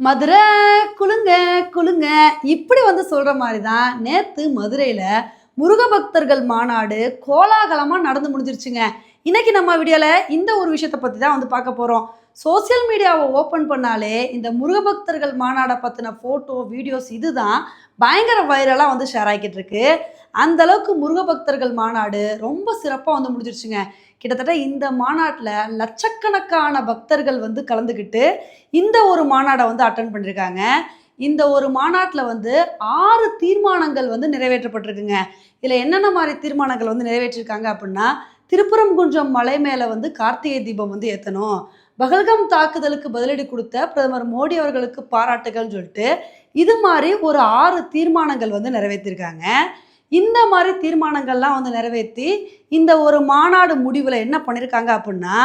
மதுரை குலுங்க குலுங்க. இப்படி வந்து சொல்கிற மாதிரி தான் நேற்று மதுரையில் முருக பக்தர்கள் மாநாடு கோலாகலமாக நடந்து முடிஞ்சிருச்சுங்க. இன்னைக்கு நம்ம வீடியோவில் இந்த ஒரு விஷயத்தை பற்றி தான் வந்து பார்க்க போகிறோம் சோசியல் மீடியாவை ஓப்பன் பண்ணாலே இந்த முருக பக்தர்கள் மாநாடை பற்றின ஃபோட்டோ வீடியோஸ் இதுதான் பயங்கர வைரலாக வந்து ஷேர் ஆகிக்கிட்டு இருக்கு. அந்த அளவுக்கு முருக பக்தர்கள் மாநாடு ரொம்ப சிறப்பாக வந்து முடிஞ்சிருச்சுங்க. கிட்டத்தட்ட இந்த மாநாட்டில் லட்சக்கணக்கான பக்தர்கள் வந்து கலந்துக்கிட்டு இந்த ஒரு மாநாடை வந்து அட்டன் பண்ணியிருக்காங்க இந்த ஒரு மாநாட்டில் வந்து ஆறு தீர்மானங்கள் வந்து நிறைவேற்றப்பட்டிருக்குங்க. இதில் என்னென்ன மாதிரி தீர்மானங்கள் வந்து நிறைவேற்றிருக்காங்க அப்படின்னா திருப்பரங்குன்றம் மலை மேலே வந்து கார்த்திகை தீபம் வந்து ஏற்றணும் பகல்கம் தாக்குதலுக்கு பதிலடி கொடுத்த பிரதமர் மோடி அவர்களுக்கு பாராட்டுகள்னு சொல்லிட்டு இது மாதிரி ஒரு ஆறு தீர்மானங்கள் வந்து நிறைவேற்றிருக்காங்க. இந்த மாதிரி தீர்மானங்கள்லாம் வந்து நிறைவேற்றி இந்த ஒரு மாநாடு முடிவில் என்ன பண்ணியிருக்காங்க அப்படின்னா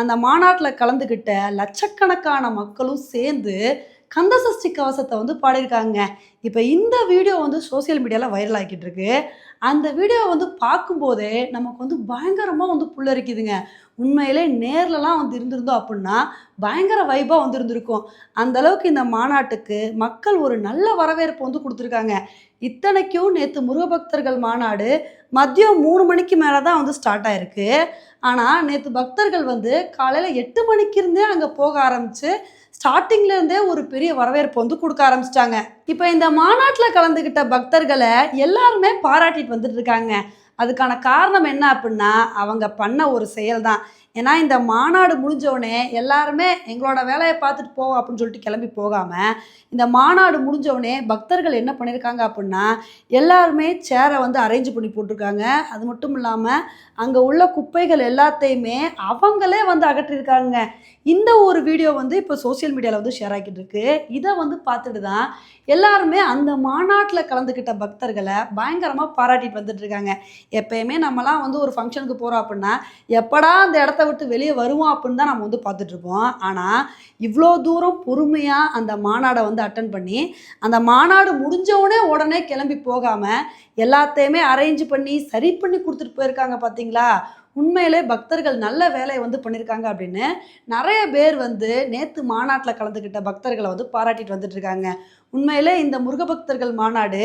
அந்த மாநாட்டில் கலந்துக்கிட்ட லட்சக்கணக்கான மக்களும் சேர்ந்து கந்தசஷ்டி கவசத்தை வந்து பாடியிருக்காங்க. இப்போ இந்த வீடியோ வந்து சோஷியல் மீடியாவில் வைரல் ஆகிட்டு இருக்கு அந்த வீடியோவை வந்து பார்க்கும்போதே நமக்கு வந்து பயங்கரமாக வந்து புல்லரிக்குதுங்க. உண்மையிலே நேர்லலாம் வந்து இருந்திருந்தோம் அப்படின்னா பயங்கர வைபாக வந்திருந்திருக்கும். அந்தளவுக்கு அந்த அளவுக்கு இந்த மாநாட்டுக்கு மக்கள் ஒரு நல்ல வரவேற்பு வந்து கொடுத்துருக்காங்க. இத்தனைக்கும் நேற்று முருகபக்தர்கள் மாநாடு மதியம் மூணு மணிக்கு மேலே தான் வந்து ஸ்டார்ட் ஆயிருக்கு. ஆனால் நேற்று பக்தர்கள் வந்து காலையில் எட்டு மணிக்கு இருந்தே அங்கே போக ஆரம்பித்து ஸ்டார்டிங்லேருந்தே ஒரு பெரிய வரவேற்பு வந்து கொடுக்க ஆரம்பிச்சிட்டாங்க. இப்போ இந்த மாநாட்டில் கலந்துக்கிட்ட பக்தர்களை எல்லாருமே பாராட்டிட்டு வந்துட்டு இருக்காங்க. அதுக்கான காரணம் என்ன அப்படின்னா அவங்க பண்ண ஒரு செயல் தான் ஏன்னா இந்த மாநாடு முடிஞ்சோடனே எல்லாருமே எங்களோட வேலையை பார்த்துட்டு போவோம் அப்படின்னு சொல்லிட்டு கிளம்பி போகாமல் இந்த மாநாடு முடிஞ்சோடனே பக்தர்கள் என்ன பண்ணியிருக்காங்க அப்படின்னா எல்லாருமே சேரை வந்து அரேஞ்ச் பண்ணி போட்டிருக்காங்க. அது மட்டும் இல்லாமல் அங்கே உள்ள குப்பைகள் எல்லாத்தையுமே அவங்களே வந்து அகற்றிருக்காங்க. இந்த ஒரு வீடியோ வந்து இப்போ சோஷியல் மீடியாவில் வந்து ஷேர் ஆகிட்டு இருக்கு. இதை வந்து பார்த்துட்டு தான் எல்லாருமே அந்த மாநாட்டில் கலந்துக்கிட்ட பக்தர்களை பயங்கரமாக பாராட்டிட்டு வந்துட்டு இருக்காங்க. எப்பயுமே நம்மலாம் வந்து ஒரு ஃபங்க்ஷனுக்கு போகிறோம் அப்படின்னா எப்படா அந்த இடத்த விட்டு வெளியே வருவோம் அப்படின்னு தான் நம்ம வந்து பார்த்துட்ருப்போம். ஆனால் இவ்வளோ தூரம் பொறுமையாக அந்த மாநாடை வந்து அட்டன் பண்ணி அந்த மாநாடு முடிஞ்சவுடனே உடனே கிளம்பி போகாமல் எல்லாத்தையுமே அரேஞ்ச் பண்ணி சரி பண்ணி கொடுத்துட்டு போயிருக்காங்க பார்த்தீங்களா உண்மையிலே பக்தர்கள் நல்ல வேலையை வந்து பண்ணியிருக்காங்க அப்படின்னு நிறைய பேர் வந்து நேற்று மாநாட்டில் கலந்துக்கிட்ட பக்தர்களை வந்து பாராட்டிட்டு வந்துட்டு இருக்காங்க உண்மையிலே இந்த முருகபக்தர்கள் மாநாடு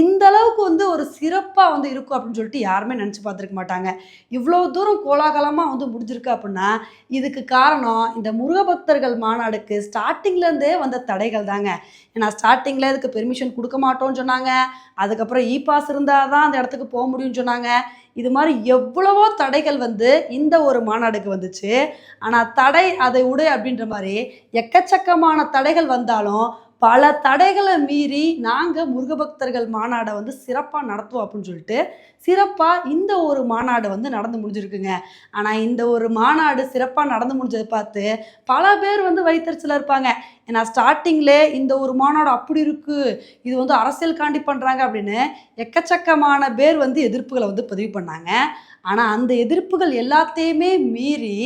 இந்த அளவுக்கு வந்து ஒரு சிறப்பாக வந்து இருக்கும் அப்படின்னு சொல்லிட்டு யாருமே நினச்சி பார்த்துருக்க மாட்டாங்க. இவ்வளோ தூரம் கோலாகலமாக வந்து முடிஞ்சிருக்கு அப்படின்னா இதுக்கு காரணம் இந்த முருக பக்தர்கள் மாநாடுக்கு ஸ்டார்டிங்லேருந்தே வந்த தடைகள் தாங்க. ஏன்னா ஸ்டார்டிங்கில் இதுக்கு பெர்மிஷன் கொடுக்க மாட்டோம்னு சொன்னாங்க. அதுக்கப்புறம் இ பாஸ் இருந்தால் தான் அந்த இடத்துக்கு போக முடியும்னு சொன்னாங்க. இது மாதிரி எவ்வளவோ தடைகள் வந்து இந்த ஒரு மாநாடுக்கு வந்துச்சு. ஆனால் தடை அதை உடு அப்படின்ற மாதிரி எக்கச்சக்கமான தடைகள் வந்தாலும் பல தடைகளை மீறி நாங்கள் முருகபக்தர்கள் மாநாடை வந்து சிறப்பாக நடத்துவோம் அப்படின்னு சொல்லிட்டு சிறப்பாக இந்த ஒரு மாநாடு வந்து நடந்து முடிஞ்சிருக்குங்க. ஆனால் இந்த ஒரு மாநாடு சிறப்பாக நடந்து முடிஞ்சதை பார்த்து பல பேர் வந்து வைத்தறிச்சலாக இருப்பாங்க. ஏன்னா ஸ்டார்டிங்லே இந்த ஒரு மாநாடு அப்படி இருக்குது இது வந்து அரசியல் காண்டி பண்ணுறாங்க அப்படின்னு எக்கச்சக்கமான பேர் வந்து எதிர்ப்புகளை வந்து பதிவு பண்ணாங்க. ஆனால் அந்த எதிர்ப்புகள் எல்லாத்தையுமே மீறி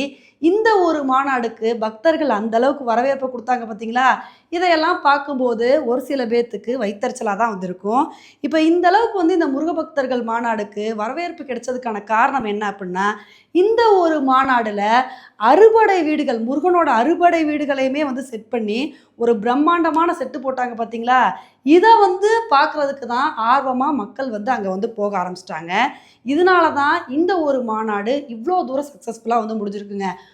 இந்த ஒரு மாநாடுக்கு பக்தர்கள் அந்த அளவுக்கு வரவேற்பு கொடுத்தாங்க பார்த்தீங்களா? இதையெல்லாம் பார்க்கும்போது ஒரு சில பேர்த்துக்கு வைத்தறிச்சலாக தான் வந்திருக்கும். இப்போ இந்த அளவுக்கு வந்து இந்த முருக பக்தர்கள் மாநாடுக்கு வரவேற்பு கிடைச்சதுக்கான காரணம் என்ன அப்படின்னா இந்த ஒரு மாநாடில் அறுபடை வீடுகள் முருகனோட அறுபடை வீடுகளையுமே வந்து செட் பண்ணி ஒரு பிரம்மாண்டமான செட்டு போட்டாங்க பார்த்தீங்களா? இதை வந்து பார்க்குறதுக்கு தான் ஆர்வமாக மக்கள் வந்து அங்கே வந்து போக ஆரம்பிச்சிட்டாங்க. இதனால தான் இந்த ஒரு மாநாடு இவ்வளோ தூரம் சக்ஸஸ்ஃபுல்லாக வந்து முடிஞ்சிருக்குங்க.